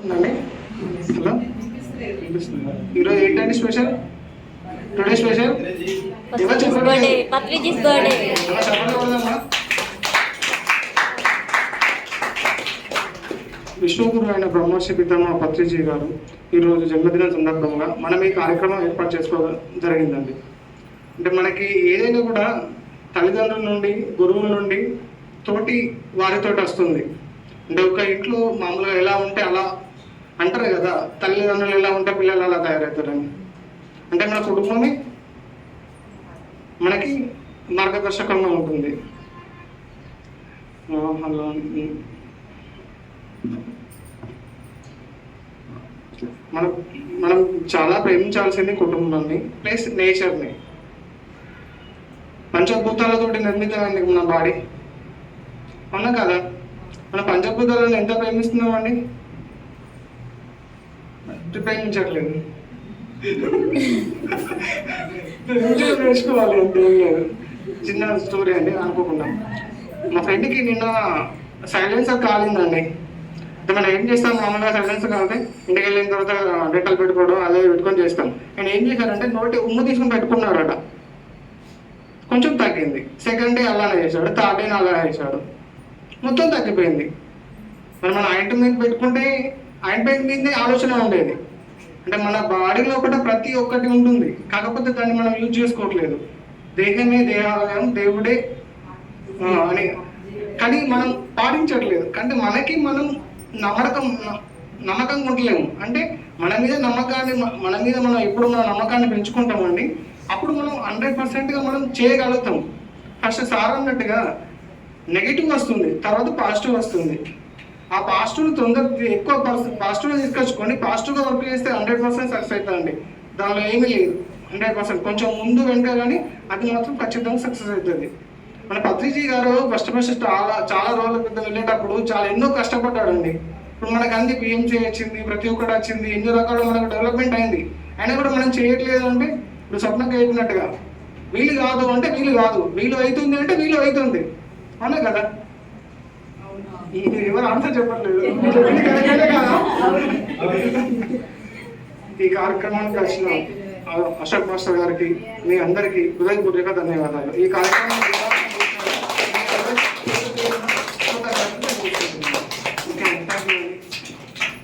Hello? ఈరోజు ఏంటండి special? Today special? ఎవరు చెప్పండి? బర్త్డే పత్రిజీస్ బర్త్డే. అలా చెప్పండి కొడదామా? విష్ణుగురు అయిన బ్రహ్మర్షి పితామ పత్రిజీ గారు ఈరోజు జన్మదిన సందర్భంగా మనం ఈ కార్యక్రమం ఏర్పాటు చేసుకోవడం జరిగిందండి. అంటే మనకి ఏదైనా కూడా తల్లిదండ్రుల నుండి గురువుల నుండి తోటి వారితోటి వస్తుంది. అంటే ఒక ఇంట్లో మామూలుగా ఎలా ఉంటే అలా అంటారు కదా తల్లిదండ్రులు ఎలా ఉంటే పిల్లలు అలా తయారవుతారని. అంటే మన కుటుంబమే మనకి మార్గదర్శకంగా ఉంటుంది. హలో మనం మనం చాలా ప్రేమించాల్సింది కుటుంబాన్ని ప్లస్ నేచర్ని. పంచభూతాలతోటి నిర్మితమైంది మన బాడీ. అవునా కదా? మన పంచభూతాలను ఎంత ప్రేమిస్తున్నామండి? ప్రేమించట్లేదు ప్రేమించడం నేర్చుకోవాలి అంతే ఏం లేదు చిన్న స్టోరీ అండి అనుకోకుండా మా ఫ్రెండ్కి నిన్న సైలెన్సర్ కాలిందండి. మనం ఏం చేస్తాం? మామూలుగా సైలెన్స్ కాబట్టి ఇంటికి వెళ్ళిన తర్వాత డెటల్ పెట్టుకోవడం అదే పెట్టుకొని చేస్తాం. అండ్ ఏం చేశారంటే నోటి ఉమ్ము తీసుకుని పెట్టుకున్నారట. కొంచెం తగ్గింది. సెకండ్ డే అలానే చేశాడు థర్డ్ డే అలానే చేశాడు. మొత్తం తగ్గిపోయింది. మరి ఆయన ఆయింట్మెంట్ పెట్టుకుంటే ఆయింట్మెంట్ మీద ఆలోచన ఉండేది. అంటే మన బాడీలో ఒకటి ప్రతి ఒక్కటి ఉంటుంది. కాకపోతే దాన్ని మనం యూజ్ చేసుకోవట్లేదు. దేహమే దేహాలయం దేవుడే అని. కానీ మనం పాటించట్లేదు. అంటే మనకి మనం నమ్మకం నమ్మకంగా ఉండలేము. అంటే మన మీద నమ్మకాన్ని మన మీద మనం ఎప్పుడు మన నమ్మకాన్ని పెంచుకుంటామండి అప్పుడు మనం హండ్రెడ్ పర్సెంట్గా మనం చేయగలుగుతాం. ఫస్ట్ సార్ అన్నట్టుగా నెగిటివ్ వస్తుంది. తర్వాత పాజిటివ్ వస్తుంది. ఆ పాజిటివ్ తొందర ఎక్కువ పాజిటివ్ తీసుకొచ్చుకొని పాజిటివ్గా వర్క్ చేస్తే హండ్రెడ్ పర్సెంట్ సక్సెస్ అవుతుందండి. దానిలో ఏమీ లేదు. Hundred percent. కొంచెం ముందు వెనుక కానీ అది మాత్రం ఖచ్చితంగా సక్సెస్ అవుతుంది. మన పత్రిజీ గారు ఫస్ట్ ఫస్ట్ చాలా చాలా రోజుల క్రితం వెళ్ళేటప్పుడు చాలా ఎన్నో కష్టపడ్డాడండి. ఇప్పుడు మనకు అంది పిఎంసీ వచ్చింది ప్రతి ఒక్కటి వచ్చింది ఎన్నో రకాల మనకు డెవలప్మెంట్ అయింది. అయినా కూడా మనం చేయట్లేదు అంటే ఇప్పుడు స్వప్నం అయిపోయినట్టుగా వీలు కాదు అంటే వీలు కాదు. వీలు అవుతుంది అంటే వీలు అవుతుంది. అవునా కదా? ఎవరు ఆన్సర్ చెప్పట్లేదు. ఈ కార్యక్రమానికి వచ్చిన అశోక్ మాస్టర్ గారికి మీ అందరికీ హృదయపూర్వక ధన్యవాదాలు. ఈ కార్యక్రమం